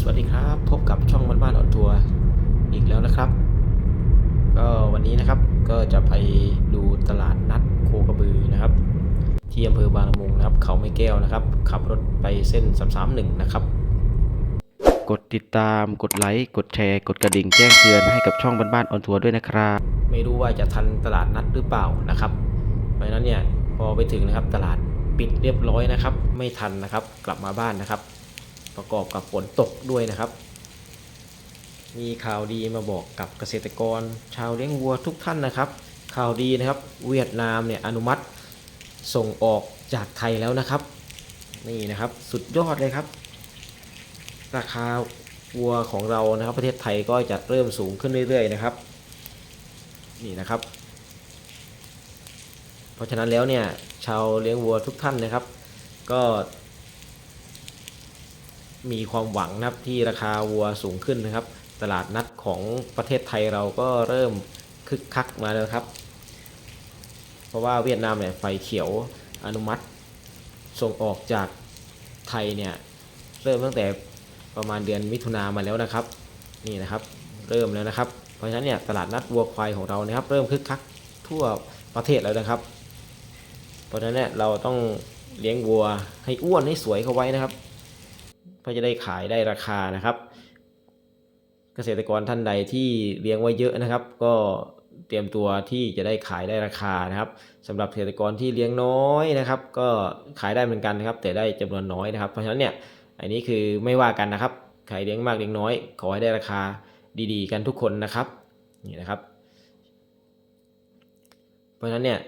สวัสดีครับ พบกับช่องบ้านบ้านออนทัวร์อีกแล้วนะครับ ก็วันนี้นะครับก็จะไปดูตลาดนัดโคกระบือนะครับ ที่อำเภอบางละมุงนะครับ เขาไม่แก้วนะครับ ขับรถไปเส้น331นะครับ กดติดตามกดไลค์กดแชร์กดกระดิ่งแจ้งเตือนให้กับช่องบ้านบ้านออนทัวร์ด้วยนะครับ ไม่รู้ว่าจะทันตลาดนัดหรือเปล่านะครับเพราะนั้นเนี่ยพอไปถึงนะครับตลาดปิดเรียบร้อยนะครับ ไม่ทันนะครับ กลับมาบ้านนะครับ ประกอบกับฝนตกด้วยนะครับ มีข่าวดีมาบอกกับเกษตรกร ชาวเลี้ยงวัวทุกท่านนะครับ ข่าวดีนะครับ เวียดนามเนี่ยอนุมัติส่งออกจากไทยแล้วนะครับ นี่นะครับสุดยอดเลยครับ ราคาวัวของเรานะครับ ประเทศไทยก็จะเริ่มสูงขึ้นเรื่อยๆนะครับ นี่นะครับ เพราะฉะนั้นแล้วเนี่ยชาวเลี้ยงวัวทุกท่านนะครับ ก็ มีความหวังนะครับที่ราคาวัวสูงขึ้นนะครับ ตลาดนัดของประเทศไทยเราก็เริ่มคึกคักมาแล้วครับ เพราะว่าเวียดนามเนี่ยไฟเขียวอนุมัติ ส่งออกจากไทยเนี่ยเริ่มตั้งแต่ประมาณเดือนมิถุนามาแล้วนะครับ นี่นะครับเริ่มแล้วนะครับ เพราะฉะนั้นเนี่ยตลาดนัดวัวควายของเรานะครับ เริ่มคึกคักทั่วประเทศแล้วนะครับ เพราะฉะนั้นเนี่ยเราต้องเลี้ยงวัวให้อ้วนให้สวยเข้าไว้นะครับ เพื่อจะได้ขายได้ราคานะครับ เกษตรกรท่านใดที่เลี้ยงไว้เยอะนะครับ ก็เตรียมตัวที่จะได้ขายได้ราคานะครับสำหรับเกษตรกรที่เลี้ยงน้อยนะครับ ก็ขายได้เหมือนกันนะครับ แต่ได้จำนวนน้อยนะครับ เพราะฉะนั้นเนี่ยอันนี้คือไม่ว่ากันนะครับใครเลี้ยงมากเลี้ยงน้อย ขอให้ได้ราคาดีๆ กันทุกคนนะครับนี่นะครับ เพราะฉะนั้นเนี่ย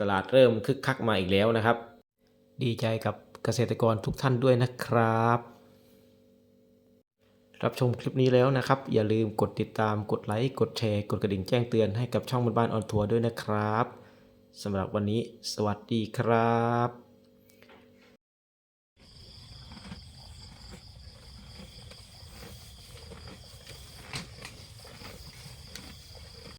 ตลาดเริ่มคึกคักมาอีกแล้วนะครับ ดีใจกับ เกษตรกรทุกท่านด้วยนะครับ รับชมคลิปนี้แล้วนะครับ อย่าลืมกดติดตามกดไลค์กดแชร์ กดกระดิ่งแจ้งเตือนให้กับช่องบ้านบ้านออนทัวร์ด้วยนะครับสำหรับวันนี้ สวัสดีครับ